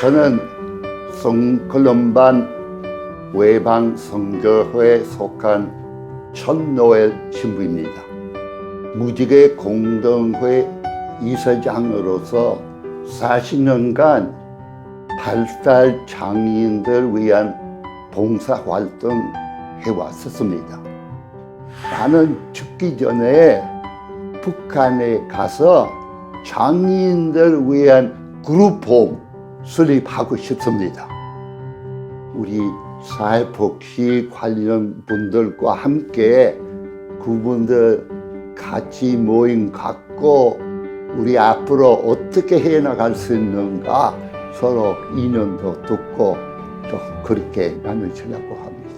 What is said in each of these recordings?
저는 성col럼반 외방 선교회에 속한 천노엘 신부입니다. 무지개 공동회 이사장으로서 40년간 발달 장애인들 위한 봉사 활동 해왔었습니다. 나는 죽기 전에 북한에 가서 장애인들 위한 그룹홈 설립하고 싶습니다. 우리 사회복지 관련 분들과 함께 그분들 같이 모임 갖고 우리 앞으로 어떻게 해 나갈 수 있는가 서로 인연도 듣고 좀 그렇게 나누시려고 합니다.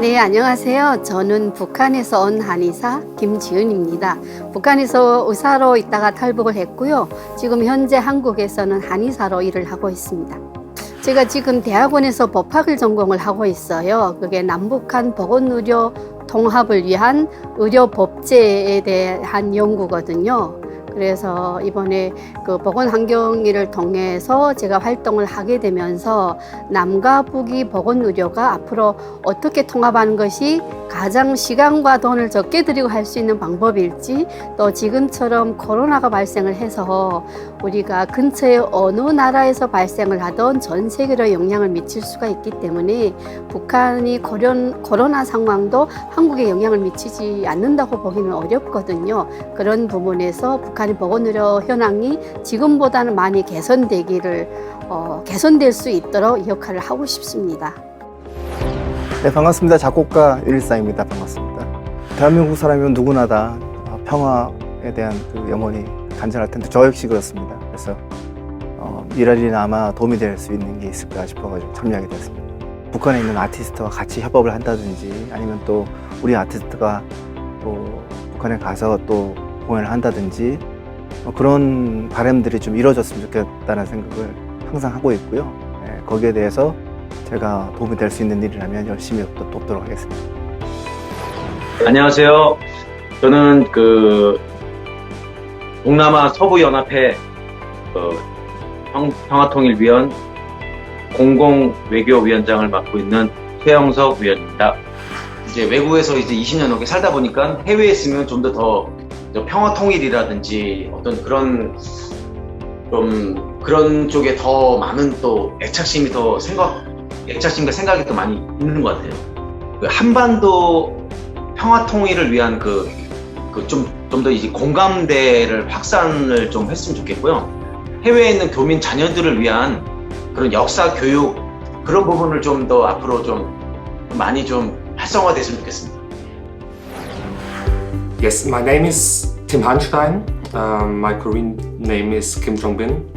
네, 안녕하세요. 저는 북한에서 온 한의사 김지은입니다. 북한에서 의사로 있다가 탈북을 했고요. 지금 현재 한국에서는 한의사로 일을 하고 있습니다. 제가 지금 대학원에서 법학을 전공을 하고 있어요. 그게 남북한 보건의료 통합을 위한 의료 법제에 대한 연구거든요. 그래서 이번에 그 보건 환경 일을 통해서 제가 활동을 하게 되면서 남과 북이 보건 의료가 앞으로 어떻게 통합하는 것이 가장 시간과 돈을 적게 들이고 할 수 있는 방법일지 또 지금처럼 코로나가 발생을 해서 우리가 근처에 어느 나라에서 발생을 하던 전 세계로 영향을 미칠 수가 있기 때문에 북한이 코련, 코로나 상황도 한국에 영향을 미치지 않는다고 보기는 어렵거든요. 그런 부분에서 북한 의 보건의료 현황이 지금보다는 많이 개선되기를 어, 개선될 수 있도록 이 역할을 하고 싶습니다. 네, 반갑습니다. 작곡가 유일상입니다. 반갑습니다. 대한민국 사람이면 누구나 다 평화에 대한 그 염원이 간절할 텐데 저 역시 그렇습니다. 그래서 어, 일할일이나 아마 도움이 될 수 있는 게 있을까 싶어가지고 참여하게 됐습니다. 북한에 있는 아티스트와 같이 협업을 한다든지 아니면 또 우리 아티스트가 또 북한에 가서 또 공연을 한다든지 어, 그런 바람들이 좀 이루어졌으면 좋겠다는 생각을 항상 하고 있고요. 네, 거기에 대해서 제가 도움이 될 수 있는 일이라면 열심히 또 돕도록 하겠습니다. 안녕하세요. 저는 그 동남아 서부연합회 그 평- 평화통일위원 공공외교위원장을 맡고 있는 최영석 위원입니다. 이제 외국에서 이제 20년 넘게 살다 보니까 해외에 있으면 좀 더더 평화 통일이라든지 어떤 그런 좀 그런 쪽에 더 많은 또 애착심이 더 생각 애착심과 생각이 더 많이 있는 것 같아요. 그 한반도 평화 통일을 위한 그그좀좀더 이제 공감대를 확산을 좀 했으면 좋겠고요. 해외에 있는 교민 자녀들을 위한 그런 역사 교육 그런 부분을 좀 더 앞으로 좀 많이 좀 활성화됐으면 좋겠습니다. Yes, my name is Tim Hanstein. Um, my Korean name is Kim Jong Bin.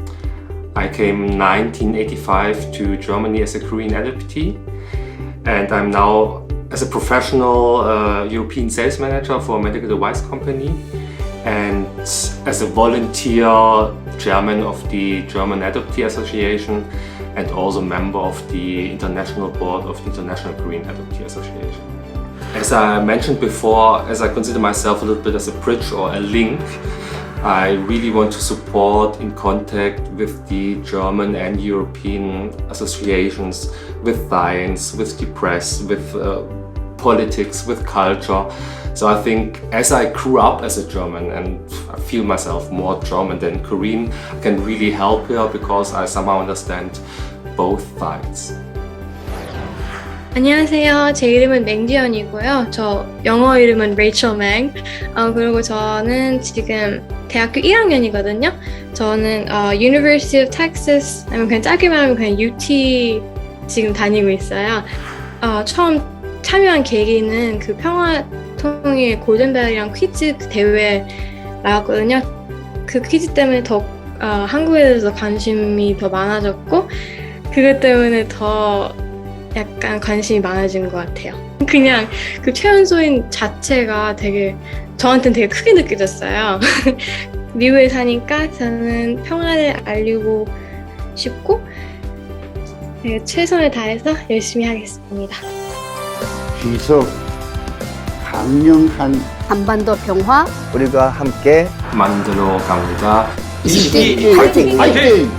I came 1985 to Germany as a Korean adoptee, and I'm now as a professional uh, European sales manager for a medical device company, and as a volunteer chairman of the German Adoptee Association, and also member of the international board of the International Korean Adoptee Association. As I mentioned before, as I consider myself a little bit as a bridge or a link, I really want to support in contact with the German and European associations, with science, with the press, with uh, politics, with culture. So I think as I grew up as a German and I feel myself more German than Korean, I can really help here because I somehow understand both sides. 안녕하세요. 제 이름은 맹지연이고요. 저 영어 이름은 레이첼 맹. 어, 그리고 저는 지금 대학교 1학년이거든요. 저는 어, University of Texas, 아니면 그냥 짧게 말하면 그냥 UT 지금 다니고 있어요. 어, 처음 참여한 계기는 그 평화통일 골든벨이랑 퀴즈 대회 나왔거든요. 그 퀴즈 때문에 더 어, 한국에 대해서 관심이 더 많아졌고 그것 때문에 더 약간 관심이 많아진 것 같아요. 그냥 그 최연소인 자체가 되게 저한테는 되게 크게 느껴졌어요. 미국에 사니까 저는 평화를 알리고 싶고 네, 최선을 다해서 열심히 하겠습니다. 지속 강력한 한반도 평화 우리가 함께 만들어 갑니다. 이십이 화이팅! 화이팅!